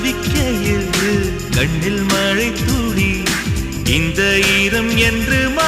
தவிக்கையில் கண்ணில் மழை துளி இந்த ஈரம் என்று மா